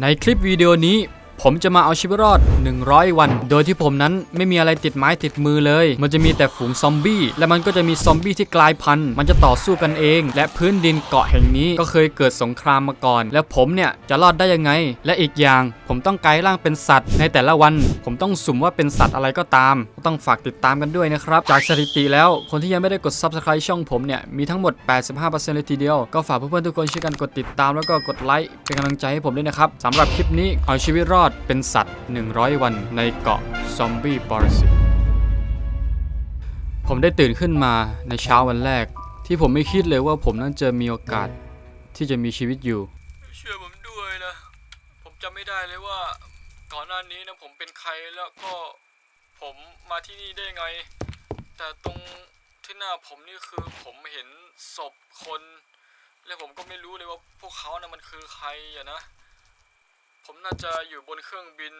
ในคลิปวิดีโอนี้ ผมจะมาเอาชีวิตรอด 100 วัน โดยที่ผมนั้นไม่มีอะไรติดไม้ติดมือเลย มันจะมีแต่ฝูงซอมบี้ และมันก็จะมีซอมบี้ที่กลายพันธุ์ มันจะต่อสู้กันเอง และพื้นดินเกาะแห่งนี้ก็เคยเกิดสงครามมาก่อน แล้วผมเนี่ยจะรอดได้ยังไง และอีกอย่างผมต้องกลายร่างเป็นสัตว์ ในแต่ละวัน ผมต้องสุ่มว่าเป็นสัตว์อะไรก็ตาม ต้องฝากติดตามกันด้วยนะครับ จากสถิติแล้วคนที่ยังไม่ได้กด subscribe ช่องผมเนี่ยมีทั้งหมด 85%เลยทีเดียว ก็ฝากเพื่อนๆทุกคนช่วยกันกดติดตามแล้วก็กดไลค์เป็นกำลังใจให้ผมด้วยนะครับสำหรับคลิปนี้เอาชีวิตรอดเป็นสัตว์ 100 วันในเกาะซอมบี้ปรสิตผมได้ตื่นขึ้นมาในเช้าวันแรก ที่ผมไม่คิดเลยว่าผมนั้นจะมีโอกาสที่จะมีชีวิตอยู่เชื่อผมด้วยนะ ผมจำไม่ได้เลยว่าก่อนหน้านี้นะผมเป็นใครแล้วก็ผมมาที่นี่ได้ไง แต่ตรงที่หน้าผมนี่คือผมเห็นศพคน และผมก็ไม่รู้เลยว่าพวกเขานะมันคือใครอะนะ ผมน่าจะอยู่บนเครื่องบิน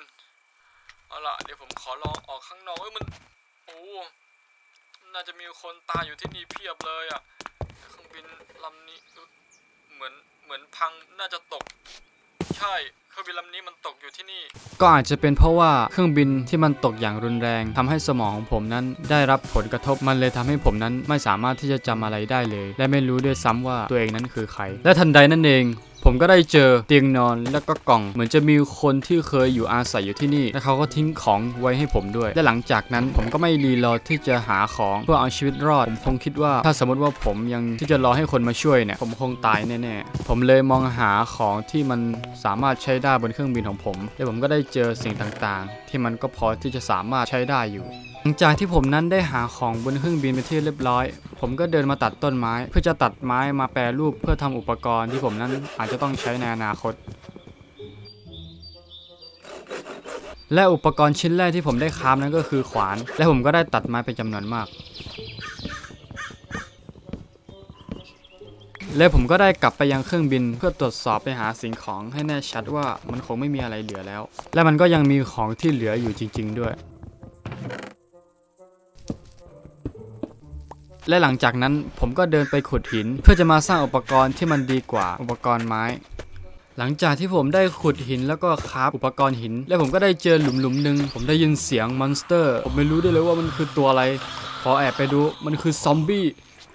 เอาล่ะเดี๋ยวผมขอลองออกข้างนอกเอ้ยมันโอ้น่าจะมีคนตายอยู่ที่นี่เพียบเลยอะเครื่องบินลำนี้เหมือนเหมือนพังน่าจะตก ใช่เครื่องบินลำนี้มันตกอยู่ที่นี่ ก็อาจจะเป็นเพราะว่าเครื่องบินที่มันตกอย่างรุนแรงทำให้สมองของผมนั้นได้รับผลกระทบมันเลยทำให้ผมนั้นไม่สามารถที่จะจำอะไรได้เลย และไม่รู้ด้วยซ้ำว่าตัวเองนั้นคือใคร และทันใดนั่นเอง ผมก็ได้เจอเตียงนอนแล้วก็กล่อง เหมือนจะมีคนที่เคยอยู่อาศัยอยู่ที่นี่ และเขาก็ทิ้งของไว้ให้ผมด้วย และหลังจากนั้นผมก็ไม่รีรอที่จะหาของเพื่อเอาชีวิตรอด ผมคงคิดว่า ถ้าสมมติว่าผมยังที่จะรอให้คนมาช่วยเนี่ย ผมคงตายแน่ๆ ผมเลยมองหาของที่มันสามารถใช้ได้บนเครื่องบินของผม และผมก็ได้เจอสิ่งต่างๆ ที่มันก็พอที่จะสามารถใช้ได้อยู่หลังจากที่ผมนั้นได้หาของบนเครื่องบินไปที่เรียบร้อย ผมก็เดินมาตัดต้นไม้ เพื่อจะตัดไม้มาแปรรูปเพื่อทำอุปกรณ์ที่ผมนั้นอาจจะต้องใช้ในอนาคต และอุปกรณ์ชิ้นแรกที่ผมได้ค้ามนั้นก็คือขวาน และผมก็ได้ตัดไม้เป็นจำนวนมาก และผมก็ได้กลับไปยังเครื่องบินเพื่อตรวจสอบไปหาสิ่งของให้แน่ชัดว่ามันคงไม่มีอะไรเหลือแล้ว และมันก็ยังมีของที่เหลืออยู่จริง ๆ ด้วย และหลังจากนั้นผมก็เดินไปขุดหิน เพื่อจะมาสร้างอุปกรณ์ที่มันดีกว่าอุปกรณ์ไม้ หลังจากที่ผมได้ขุดหินแล้วก็คราฟอุปกรณ์หิน และผมก็ได้เจอหลุมหลุมหนึ่งผมได้ยินเสียงมอนสเตอร์ ผมไม่รู้ได้เลยว่ามันคือตัวอะไร พอแอบไปดูมันคือซอมบี้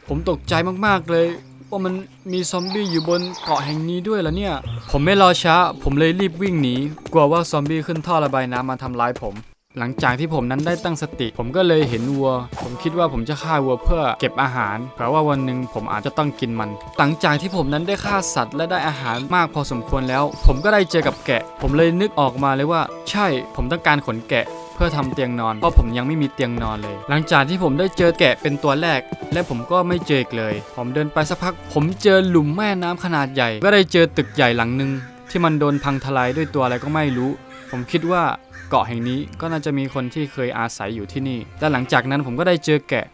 ผมตกใจมากๆเลยว่ามันมีซอมบี้อยู่บนเกาะแห่งนี้ด้วยล่ะเนี่ย ผมไม่รอช้า ผมเลยรีบวิ่งหนี กลัวว่าซอมบี้ขึ้นท่อระบายน้ำมาทำร้ายผม หลังจากที่ผมนั้นได้ตั้งสติ ผมก็เลยเห็นวัว ผมคิดว่าผมจะฆ่าวัวเพื่อเก็บอาหารเพราะว่าวันหนึ่งผมอาจจะต้องกินมัน หลังจากที่ผมนั้นได้ฆ่าสัตว์และได้อาหารมากพอสมควรแล้ว ผมก็ได้เจอกับแกะ ผมเลยนึกออกมาเลยว่า ใช่ผมต้องการขนแกะเพื่อทำเตียงนอน เพราะผมยังไม่มีเตียงนอนเลย หลังจากที่ผมได้เจอแกะเป็นตัวแรก และผมก็ไม่เจออีกเลย ผมเดินไปสักพัก ผมเจอหลุมแม่น้ำขนาดใหญ่ ก็ได้เจอตึกใหญ่หลังหนึ่งที่มันโดนพังทลายด้วยตัวอะไรก็ไม่รู้ ผมคิดว่า เกาะแห่งนี้ก็น่าจะมีคนที่เคยอาศัยอยู่ที่นี่ และหลังจากนั้นผมก็ได้เจอแกะ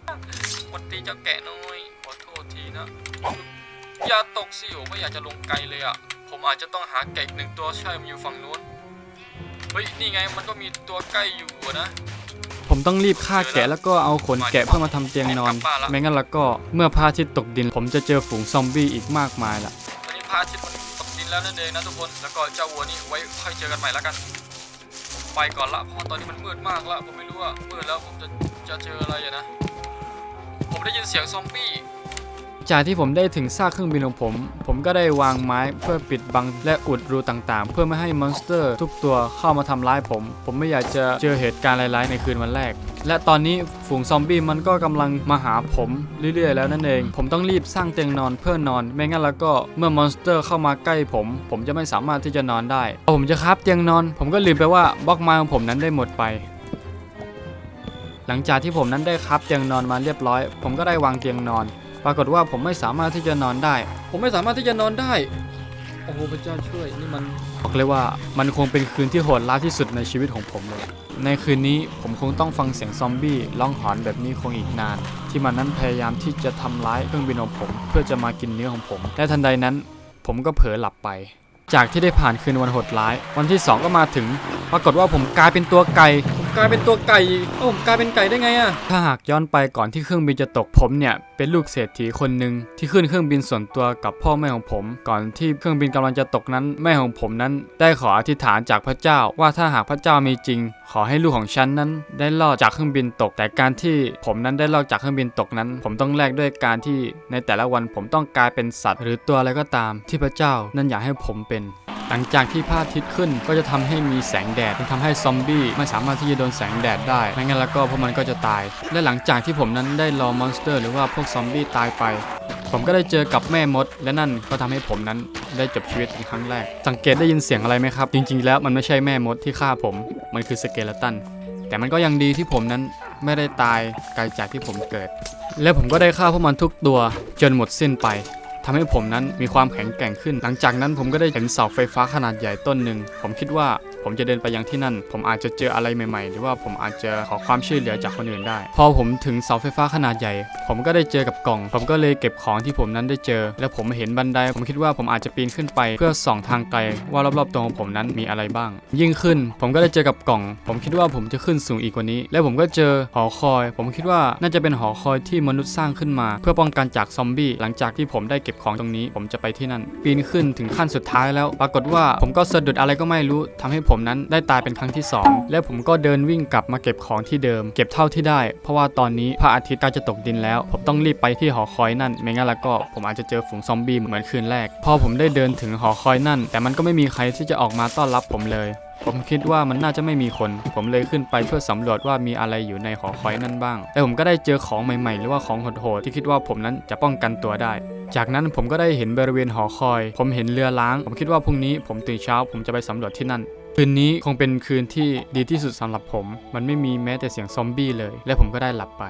วันตีเจ้าแกะน้อยขอโทษทีนะ อย่าตกสิผมไม่อยากจะลงไกลเลยอะผมอาจจะต้องหาแกะอีกหนึ่งตัวใช่มันอยู่ฝั่งนู้น เฮ้ย นี่ไงมันก็มีตัวใกล้อยู่อะนะผมต้องรีบฆ่าแกะแล้วก็เอาขนแกะเพื่อมาทำเตียงนอน ไม่งั้นแล้วก็เมื่อพระอาทิตย์ตกดิน ผมจะเจอฝูงซอมบี้อีกมากมายล่ะตอนนี้พระอาทิตย์มันตกดินแล้วนั่นเองนะทุกคน แล้วก็เจ้าวัวนี่ไว้ค่อยเจอกันใหม่แล้วกันผม ไปก่อนละเพราะตอนนี้มันมืดมากละผมไม่รู้ว่ามืดแล้วผมจะจะเจออะไรอะนะ ผมได้ยินเสียงซอมบี้ จากที่ผมได้ถึงซากเครื่องบินของผม ผมก็ได้วางไม้เพื่อปิดบังและอุดรูต่างๆ เพื่อไม่ให้มอนสเตอร์ ทุกตัวเข้ามาทำร้ายผม ผมไม่อยากจะเจอเหตุการณ์ร้ายๆในคืนวันแรก และตอนนี้ฝูงซอมบี้มันก็กำลังมาหาผมเรื่อยๆ แล้วนั่นเอง ผมต้องรีบสร้างเตียงนอนเพื่อนอน ไม่งั้นแล้วก็เมื่อมอนสเตอร์เข้ามาใกล้ผม ผมจะไม่สามารถที่จะนอนได้พอผมจะคราบเตียงนอน ผมก็ลืมไปว่าบล็อกไม้ของผมนั้นได้หมดไปหลังจากที่ผมนั้นได้คราบเตียงนอนมาเรียบร้อย ผมก็ได้วางเตียงนอน ปรากฏว่าผมไม่สามารถที่จะนอนได้ ผมไม่สามารถที่จะนอนได้ โอ้โหพระเจ้าช่วยนี่มันบอกเลยว่ามันคงเป็นคืนที่โหดร้ายที่สุดในชีวิตของผมเลย ในคืนนี้ผมคงต้องฟังเสียงซอมบี้ร้องหอนแบบนี้คงอีกนาน ที่มันนั้นพยายามที่จะทำร้ายเครื่องบินของผม เพื่อจะมากินเนื้อของผม และทันใดนั้น ผมก็เผลอหลับไป จากที่ได้ผ่านคืนวันโหดร้าย วันที่ 2 ก็มาถึง ปรากฏว่าผมกลายเป็นตัวไก่ผม ลายเป็นตัวไก่เอ้ผมกลายเป็นไก่ได้ไงอะถ้าหากย้อนไปก่อนที่เครื่องบินจะตกผมเนี่ยเป็นลูกเศรษฐีคนหนึ่งที่ขึ้นเครื่องบินส่วนตัวกับพ่อแม่ของผม ก่อนที่เครื่องบินกำลังจะตกนั้นแม่ของผมนั้น ได้ขออธิษฐานจากพระเจ้าว่าถ้าหากพระเจ้ามีจริง ขอให้ลูกของฉันนั้น ได้รอดจากเครื่องบินตก แต่การที่ผมนั้นได้รอดจากเครื่องบินตกนั้น ผมต้องแลกด้วยการที่ในแต่ละวันผมต้องกลายเป็นสัตว์ หรือตัวอะไรก็ตามที่พระเจ้านั้นอยากให้ผมเป็น หลังจากที่พระอาทิตย์ขึ้นก็จะทำให้มีแสงแดดมันทำให้ซอมบี้ไม่สามารถที่จะโดนแสงแดดได้ไม่งั้นแล้วก็พวกมันก็จะตาย และหลังจากที่ผมนั้นได้รอมอนสเตอร์ หรือว่าพวกซอมบี้ตายไปผมก็ได้เจอกับแม่มด และนั่นก็ทำให้ผมนั้นได้จบชีวิตเป็นครั้งแรก สังเกตได้ยินเสียงอะไรไหมครับ จริง ๆ แล้วมันไม่ใช่แม่มดที่ฆ่าผม มันคือสเกเลตัน แต่มันก็ยังดีที่ผมนั้นไม่ได้ตายไกลจากที่ผมเกิด และผมก็ได้ฆ่าพวกมันทุกตัวจนหมดสิ้นไป ทำให้ผมนั้นมีความแข็งแกร่งขึ้น หลังจากนั้นผมก็ได้เห็นเสาไฟฟ้าขนาดใหญ่ต้นหนึ่ง ผมคิดว่า ผมจะเดินไปยังที่นั่น ผมอาจจะเจออะไรใหม่ๆ หรือว่าผมอาจจะขอความช่วยเหลือจากคนอื่นได้ พอผมถึงเสาไฟฟ้าขนาดใหญ่ ผมก็ได้เจอกับกล่อง ผมก็เลยเก็บของที่ผมนั้นได้เจอ และผมเห็นบันได ผมคิดว่าผมอาจจะปีนขึ้นไปเพื่อส่องทางไกลว่ารอบๆตัวของผมนั้นมีอะไรบ้าง ยิ่งขึ้น ผมก็ได้เจอกับกล่อง ผมคิดว่าผมจะขึ้นสูงอีกกว่านี้ และผมก็เจอหอคอย ผมคิดว่าน่าจะเป็นหอคอยที่มนุษย์สร้างขึ้นมา เพื่อป้องกันจากซอมบี้หลังจากที่ผมได้เก็บของตรงนี้ ผมจะไปที่นั่น ปีนขึ้นถึงขั้นสุดท้ายแล้ว ปรากฏว่าผมก็สะดุดอะไรก็ไม่รู้ทำให้ผมนั้นได้ตายเป็นครั้งที่สองและผมก็เดินวิ่งกลับมาเก็บของที่เดิม เก็บเท่าที่ได้ เพราะว่าตอนนี้พระอาทิตย์ใกล้จะตกดินแล้ว ผมต้องรีบไปที่หอคอยนั่น ไม่งั้นแล้วก็ผมอาจจะเจอฝูงซอมบี้เหมือนคืนแรก พอผมได้เดินถึงหอคอยนั่น แต่มันก็ไม่มีใครที่จะออกมาต้อนรับผมเลยผมคิดว่ามันน่าจะไม่มีคน ผมเลยขึ้นไปเพื่อสำรวจว่ามีอะไรอยู่ในหอคอยนั่นบ้าง แต่ผมก็ได้เจอของใหม่ๆ หรือว่าของโหดๆที่คิดว่าผมนั้นจะป้องกันตัวได้ จากนั้นผมก็ได้เห็นบริเวณหอคอย ผมเห็นเรือล้าง ผมคิดว่าพรุ่งนี้ผมตื่นเช้า ผมจะไปสำรวจที่นั่น คืนนี้คงเป็นคืนที่ดีที่สุดสำหรับผม มันไม่มีแม้แต่เสียงซอมบี้เลย และผมก็ได้หลับไป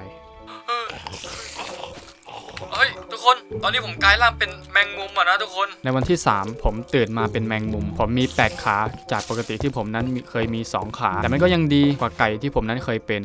เฮ้ยทุกคน ตอนนี้ผมกลายร่างเป็นแมงมุมอะนะทุกคน ในวันที่ 3 ผมตื่นมาเป็นแมงมุม ผมมี 8 ขา จากปกติที่ผมนั้นมีเคยมี 2 ขา แต่มันก็ยังดีกว่าไก่ที่ผมนั้นเคยเป็น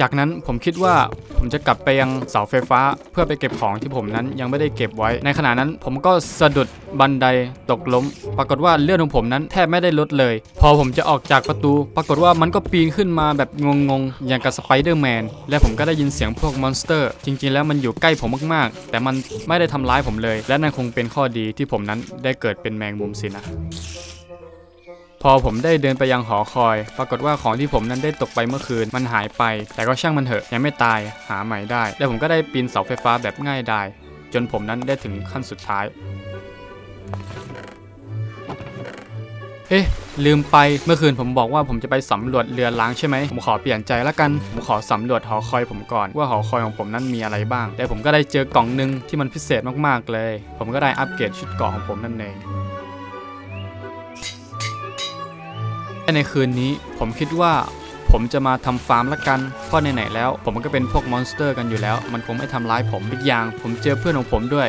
จากนั้นผมคิดว่าผมจะกลับไปยังเสาไฟฟ้าเพื่อไปเก็บของที่ผมนั้นยังไม่ได้เก็บไว้ ในขณะนั้นผมก็สะดุดบันไดตกล้ม ปรากฏว่าเลือดของผมนั้นแทบไม่ได้ลดเลย พอผมจะออกจากประตู ปรากฏว่ามันก็ปีนขึ้นมาแบบงงๆ อย่างกับสไปเดอร์แมน และผมก็ได้ยินเสียงพวกมอนสเตอร์ จริงๆ แล้วมันอยู่ใกล้ผมมากๆ แต่มันไม่ได้ทำร้ายผมเลย และนั่นคงเป็นข้อดีที่ผมนั้นได้เกิดเป็นแมงมุมสินะ อผมได้เดินไปยังหอคอย ปรากฏว่าของที่ผมนั้นได้ตกไปเมื่อคืนมันหายไป แต่ก็ช่างมันเถอะยังไม่ตายหาใหม่ได้ และผมก็ได้ปีนเสาไฟฟ้าแบบง่ายดายจนผมนั้นได้ถึงขั้นสุดท้าย เอ๊ะลืมไปเมื่อคืนผมบอกว่าผมจะไปสำรวจเรือล้างใช่ไหมผมขอเปลี่ยนใจแล้วกัน ผมขอสำรวจหอคอยผมก่อนว่าหอคอยของผมนั้นมีอะไรบ้าง แต่ผมก็ได้เจอกล่องหนึ่งที่มันพิเศษมากๆเลย ผมก็ได้อัปเกรดชุดเกราะของผมนั่นเอง และในคืนนี้ผมคิดว่าผมจะมาทำฟาร์มละกัน เพราะไหนๆแล้ว ผมก็เป็นพวกมอนสเตอร์กันอยู่แล้ว มันคงไม่ทำร้ายผมอีกอย่าง ผมเจอเพื่อนของผมด้วย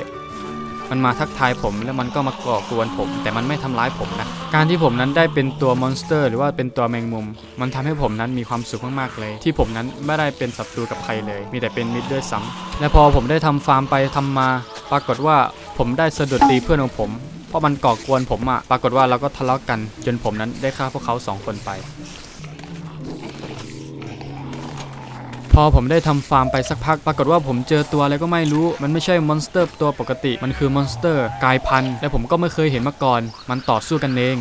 มันมาทักทายผมแล้วมันก็มาก่อกวนผม แต่มันไม่ทำร้ายผมนะ การที่ผมนั้นได้เป็นตัวมอนสเตอร์ หรือว่าเป็นตัวแมงมุม มันทำให้ผมนั้นมีความสุขมากๆเลย ที่ผมนั้นไม่ได้เป็นศัตรูกับใครเลย มีแต่เป็นมิตรด้วยซ้ำและพอผมได้ทำฟาร์มไปทำมา ปรากฏว่าผมได้สะดุดตีเพื่อนของผม ราะมันก่อกวนผมอะปรากฏว่าเราก็ทะเลาะกัน จนผมนั้นได้ฆ่าพวกเขาสองคนไป พอผมได้ทำฟาร์มไปสักพัก ปรากฏว่าผมเจอตัวอะไรก็ไม่รู้ มันไม่ใช่มอนสเตอร์ตัวปกติ มันคือมอนสเตอร์กายพันธุ์ และผมก็ไม่เคยเห็นมาก่อน มันต่อสู้กันเอง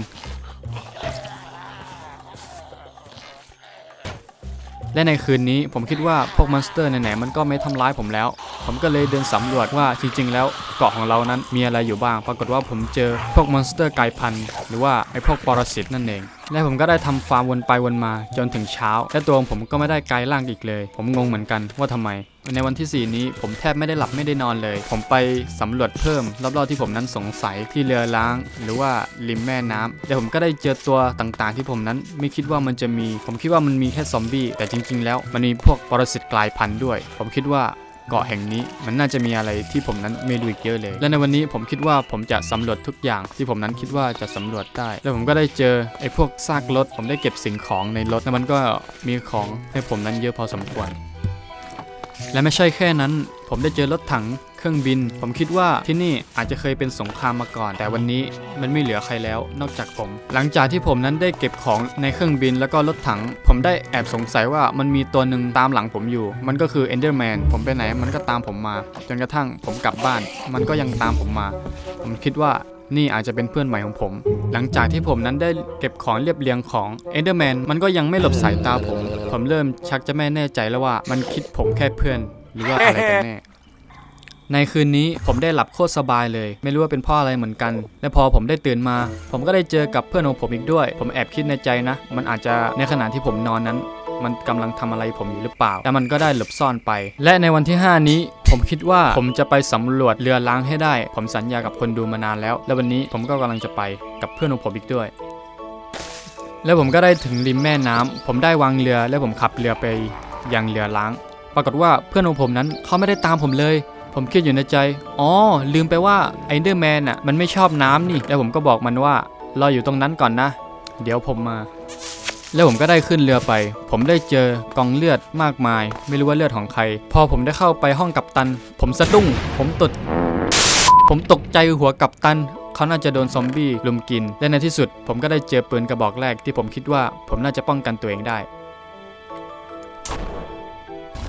และในคืนนี้ผมคิดว่าพวกมอนสเตอร์ไหนๆมันก็ไม่ทำร้ายผมแล้ว ผมก็เลยเดินสำรวจว่าจริงๆแล้วเกาะของเรานั้นมีอะไรอยู่บ้าง ปรากฏว่าผมเจอพวกมอนสเตอร์กายพันธุ์หรือว่าไอ้พวกปรสิตนั่นเอง และผมก็ได้ทำฟาร์มวนไปวนมาจนถึงเช้า และตัวผมก็ไม่ได้กลายร่างอีกเลย ผมงงเหมือนกันว่าทำไม ในวันที่ 4 นี้ผมแทบไม่ได้หลับไม่ได้นอนเลย ผมไปสำรวจเพิ่มรอบๆที่ผมนั้นสงสัยที่เรือล้าง หรือว่าริมแม่น้ำแต่ผมก็ได้เจอตัวต่างๆ ที่ผมนั้นไม่คิดว่ามันจะมี ผมคิดว่ามันมีแค่ซอมบี้แต่จริง ๆ แล้วมันมีพวกปรสิตกลายพันธุ์ด้วย ผมคิดว่า เกาะแห่งนี้ มันน่าจะมีอะไรที่ผมนั้นไม่รู้อีกเยอะเลย และในวันนี้ผมคิดว่าผมจะสำรวจทุกอย่างที่ผมนั้นคิดว่าจะสำรวจได้ แล้วผมก็ได้เจอไอ้พวกซากรถ ผมได้เก็บสิ่งของในรถแล้วมันก็มีของให้ผมนั้นเยอะพอสมควร และไม่ใช่แค่นั้น ผมได้เจอรถถัง เครื่องบิน ผมคิดว่าที่นี่อาจจะเคยเป็นสงครามมาก่อน แต่วันนี้มันไม่เหลือใครแล้วนอกจากผม หลังจากที่ผมนั้นได้เก็บของในเครื่องบินแล้วก็รถถัง ผมได้แอบสงสัยว่ามันมีตัวหนึ่งตามหลังผมอยู่ มันก็คือ Enderman ผมไปไหนมันก็ตามผมมา จนกระทั่งผมกลับบ้าน มันก็ยังตามผมมา ผมคิดว่านี่อาจจะเป็นเพื่อนใหม่ของผม หลังจากที่ผมนั้นได้เก็บของเรียบเรียงของ Enderman มันก็ยังไม่หลบสายตาผม ผมเริ่มชักจะไม่แน่ใจแล้วว่ามันคิดผมแค่เพื่อน หรือว่าอะไรกันแน่ ในคืนนี้ผมได้หลับโคตรสบายเลย ไม่รู้ว่าเป็นพ่ออะไรเหมือนกัน และพอผมได้ตื่นมา ผมก็ได้เจอกับเพื่อนของผมอีกด้วย ผมแอบคิดในใจนะ มันอาจจะในขณะที่ผมนอนนั้น มันกำลังทำอะไรผมอยู่หรือเปล่า แต่มันก็ได้หลบซ่อนไป และในวันที่ 5 นี้ผมคิดว่าผมจะไปสำรวจเรือล้างให้ได้ ผมสัญญากับคนดูมานานแล้ว และวันนี้ผมก็กำลังจะไปกับเพื่อนของผมอีกด้วย แล้วผมก็ได้ถึงริมแม่น้ำผมได้วางเรือและผมขับเรือไปยังเรือล้าง ปรากฏว่าเพื่อนของผมนั้นเขาไม่ได้ตามผมเลย ผมคิดอยู่ในใจ อ๋อ ลืมไปว่าไอเดอร์แมนอะ มันไม่ชอบน้ำนี่ แล้วผมก็บอกมันว่า รออยู่ตรงนั้นก่อนนะ เดี๋ยวผมมา แล้วผมก็ได้ขึ้นเรือไป ผมได้เจอกองเลือดมากมาย ไม่รู้ว่าเลือดของใคร พอผมได้เข้าไปห้องกัปตัน ผมสะดุ้ง ผมตด ผมตกใจหัวกัปตันเขาน่าจะโดนซอมบี้ลุมกิน และในที่สุดผมก็ได้เจอปืนกระบอกแรกที่ผมคิดว่าผมน่าจะป้องกันตัวเองได้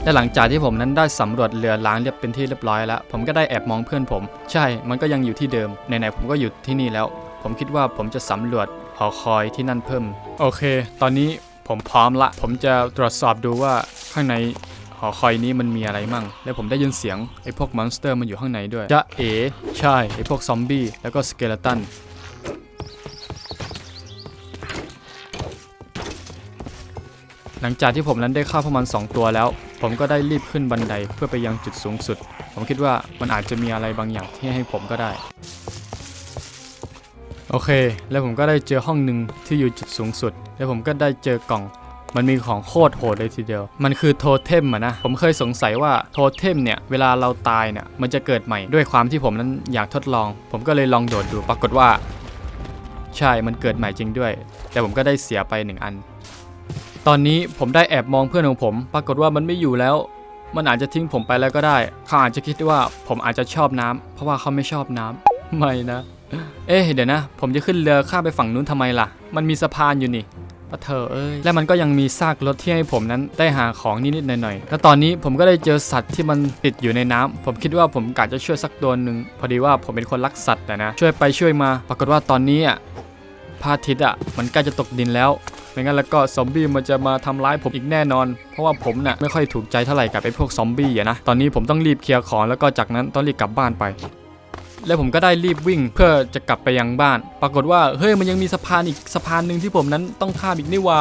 และหลังจากที่ผมนั้นได้สำรวจเรือล้างเรียบเป็นที่เรียบร้อยแล้ว ผมก็ได้แอบมองเพื่อนผม ใช่ มันก็ยังอยู่ที่เดิมไหนๆผมก็อยู่ที่นี่แล้ว ผมคิดว่าผมจะสำรวจหอคอยที่นั่นเพิ่ม โอเค ตอนนี้ผมพร้อมละ ผมจะตรวจสอบดูว่าข้างในหอคอยนี้มันมีอะไรมั่ง และผมได้ยินเสียงไอ้พวกมอนสเตอร์มันอยู่ข้างในด้วยจะเอ๋ใช่ไอ้พวกซอมบี้แล้วก็สเกเลตัน หลังจากที่ผมนั้นได้เข้าประมาณ2ตัวแล้ว ผมก็ได้รีบขึ้นบันไดเพื่อไปยังจุดสูงสุด ผมคิดว่ามันอาจจะมีอะไรบางอย่างที่ให้ผมก็ได้ โอเค แล้วผมก็ได้เจอห้องหนึ่งที่อยู่จุดสูงสุด แล้วผมก็ได้เจอกล่องมันมีของโคตรโหดเลยทีเดียว มันคือโทเทมอะนะ ผมเคยสงสัยว่าโทเทมเนี่ย เวลาเราตายเนี่ย มันจะเกิดใหม่ด้วยความที่ผมนั้นอยากทดลอง ผมก็เลยลองโดดดู ปรากฏว่า ใช่ มันเกิดใหม่จริงด้วย แต่ผมก็ได้เสียไปหนึ่งอัน ตอนนี้ผมได้แอบมองเพื่อนของผม ปรากฏว่ามันไม่อยู่แล้ว มันอาจจะทิ้งผมไปแล้วก็ได้ เขาอาจจะคิดว่าผมอาจจะชอบน้ำเพราะว่าเขาไม่ชอบน้ำไม่นะ เอ๊ะเดี๋ยวนะ ผมจะขึ้นเรือข้ามไปฝั่งนู้นทำไมล่ะ มันมีสะพานอยู่นี่ปะเธอเอ้ย และมันก็ยังมีซากรถที่ให้ผมนั้นได้หาของนิดๆหน่อยๆ แล้วตอนนี้ผมก็ได้เจอสัตว์ที่มันติดอยู่ในน้ำผมคิดว่าผมกะจะช่วยสักตัวหนึ่ง พอดีว่าผมเป็นคนรักสัตว์นะ ช่วยไปช่วยมา ปรากฏว่าตอนนี้อะพระอาทิตย์อะ มันใกล้จะตกดินแล้ว ไม่งั้นแล้วก็ซอมบี้มันจะมาทำร้ายผมอีกแน่นอน เพราะว่าผมน่ะไม่ค่อยถูกใจเท่าไหร่กับไอ้พวกซอมบี้อะนะ ตอนนี้ผมต้องรีบเคลียร์ของแล้วก็จากนั้นต้องรีบกลับบ้านไป แล้วผมก็ได้รีบวิ่งเพื่อจะกลับไปยังบ้าน ปรากฏว่าเฮ้ยมันยังมีสะพานอีกสะพานหนึ่งที่ผมนั้นต้องข้ามอีกนี่ว่า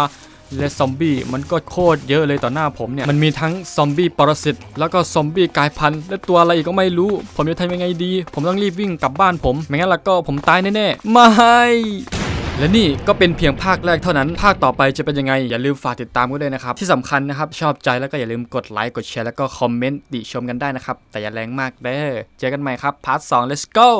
และซอมบี้มันก็โคตรเยอะเลยต่อหน้าผมเนี่ย มันมีทั้งซอมบี้ปรสิตแล้วก็ซอมบี้กลายพันธุ์และตัวอะไรอีกก็ไม่รู้ ผมจะทำยังไงดี ผมต้องรีบวิ่งกลับบ้านผม ไม่งั้นแล้วก็ผมตายแน่ๆ ไม่ และนี่ก็เป็นเพียงภาคแรกเท่านั้น ภาคต่อไปจะเป็นยังไง อย่าลืมฝากติดตามกันด้วยนะครับ ที่สำคัญนะครับ ชอบใจแล้วก็อย่าลืมกดไลค์กดแชร์แล้วก็คอมเมนต์ติชมกันได้นะครับ แต่อย่าแรงมากเด้อเจอกันใหม่ครับพาร์ท2 let's go